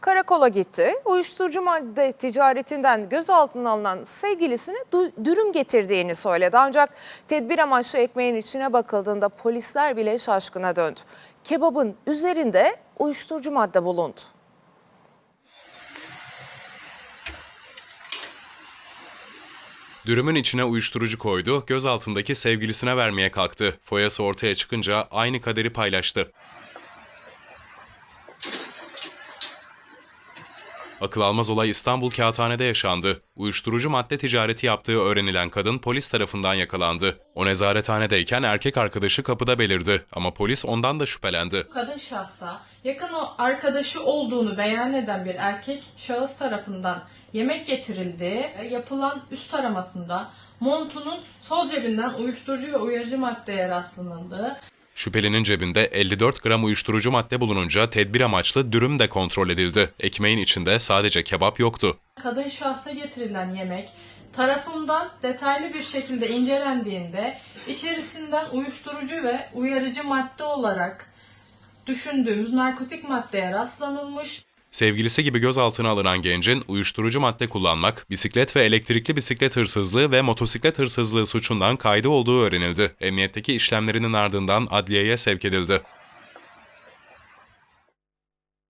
karakola gitti. Uyuşturucu madde ticaretinden gözaltına alınan sevgilisine dürüm getirdiğini söyledi. Ancak tedbir amaçlı ekmeğin içine bakıldığında polisler bile şaşkına döndü. Kebabın üzerinde uyuşturucu madde bulundu. Dürümün içine uyuşturucu koydu, gözaltındaki sevgilisine vermeye kalktı. Foyası ortaya çıkınca aynı kaderi paylaştı. Akıl almaz olay İstanbul Kağıthane'de yaşandı. Uyuşturucu madde ticareti yaptığı öğrenilen kadın polis tarafından yakalandı. O nezarethanedeyken erkek arkadaşı kapıda belirdi ama polis ondan da şüphelendi. kadın şahsa yakın o arkadaşı olduğunu beyan eden bir erkek şahıs tarafından yemek getirildiği yapılan üst aramasında montunun sol cebinden uyuşturucu ve uyarıcı maddeye rastlanıldığı Şüphelinin cebinde 54 gram uyuşturucu madde bulununca tedbir amaçlı dürüm de kontrol edildi. Ekmeğin içinde sadece kebap yoktu. kadın şahsa getirilen yemek tarafından detaylı bir şekilde incelendiğinde içerisinden uyuşturucu ve uyarıcı madde olarak düşündüğümüz narkotik maddeye rastlanılmış. Sevgilisi gibi gözaltına alınan gencin uyuşturucu madde kullanmak, bisiklet ve elektrikli bisiklet hırsızlığı ve motosiklet hırsızlığı suçundan kaydı olduğu öğrenildi. Emniyetteki işlemlerinin ardından adliyeye sevk edildi.